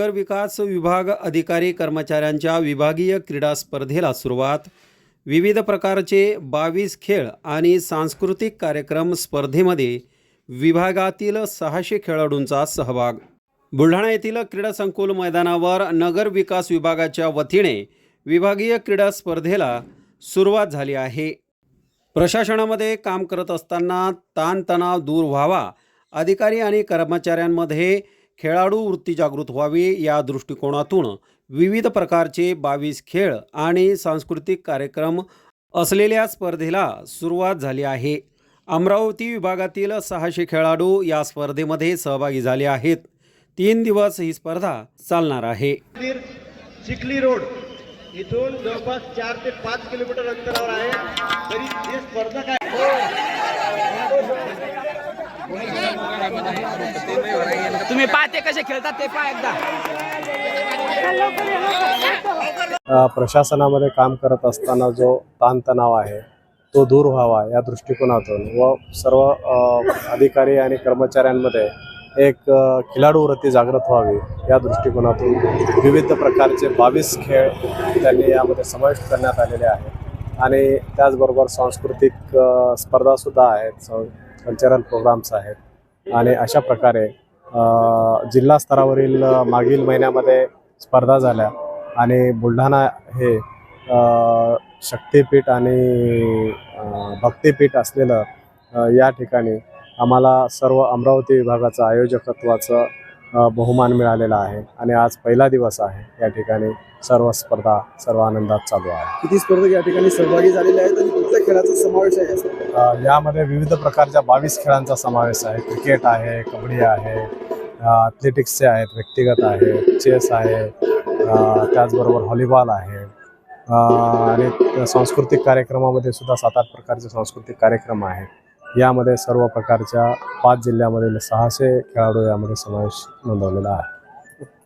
विकास विभाग अधिकारी कर्मचाऱ्यांच्या विभागीय क्रीडा स्पर्धेला सुरुवात. विविध प्रकारचे बावीस खेळ आणि सांस्कृतिक कार्यक्रम स्पर्धेमध्ये विभागातील सहाशे खेळाडूंचा सहभाग. बुलढाणा येथील क्रीडा संकुल मैदानावर नगर विकास विभागाच्या वतीने विभागीय क्रीडा स्पर्धेला सुरुवात झाली आहे. प्रशासनामध्ये काम करत असताना ताणतणाव दूर व्हावा अधिकारी आणि कर्मचाऱ्यांमध्ये खेळाडू वृत्ती जागृत व्हावी या दृष्टिकोनातून विविध प्रकारचे बावीस खेळ आणि सांस्कृतिक कार्यक्रम असलेल्या स्पर्धेला सुरुवात झाली आहे. अमरावती विभागातील सहाशे खेळाडू या स्पर्धेमध्ये सहभागी झाले आहेत. तीन दिवस ही स्पर्धा चालणार आहे. चिखली रोड इथून जवळपास चार ते पाच किलोमीटर अंतरावर आहे. तरी ही स्पर्धा काय? तुम्ही पाहते कसे खेळतात ते पहा एकदा. प्रशासनामध्ये काम करत असताना जो ताणतणाव आहे तो दूर व्हावा या दृष्टिकोनातून व सर्व अधिकारी आणि कर्मचाऱ्यांमध्ये एक अ, खिलाडू वृत्ती जागृत व्हावी या दृष्टिकोनातून विविध प्रकारचे बावीस खेळ त्यांनी यामध्ये समाविष्ट करण्यात आलेले आहेत. आणि त्याचबरोबर सांस्कृतिक स्पर्धासुद्धा आहेत कल्चरल प्रोग्राम्स आहेत. आणि अशा प्रकारे जिल्हा स्तरावरील मागील महिन्यामध्ये स्पर्धा झाल्या. आणि बुलढाणा हे शक्तीपीठ शक्तिपीठ आणि भक्तीपीठ भक्तिपीठ असलेलं या ठिकाणी आम्हाला सर्व अमरावती विभागाचं आयोजकत्वाचं बहुमान मिळालेला आहे आणि आज पहिला दिवस आहे. या ठिकाणी सर्व स्पर्धा सर्व आनंदात चालू आहे. किती स्पर्धक या ठिकाणी सहभागी झालेले आहेत आणि कुठल्या खेळाचा समावेश आहे? यामध्ये विविध प्रकारच्या बावीस खेळांचा समावेश आहे. क्रिकेट आहे कबड्डी आहे ॲथलेटिक्सचे आहेत व्यक्तिगत आहे चेस आहे त्याचबरोबर व्हॉलीबॉल आहे. आणि सांस्कृतिक कार्यक्रमामध्ये सुद्धा सात आठ प्रकारचे सांस्कृतिक कार्यक्रम आहेत. यामध्ये सर्व प्रकारच्या पाच जिल्ह्यामधील सहाशे खेळाडू यामध्ये समावेश नोंदवलेला आहे.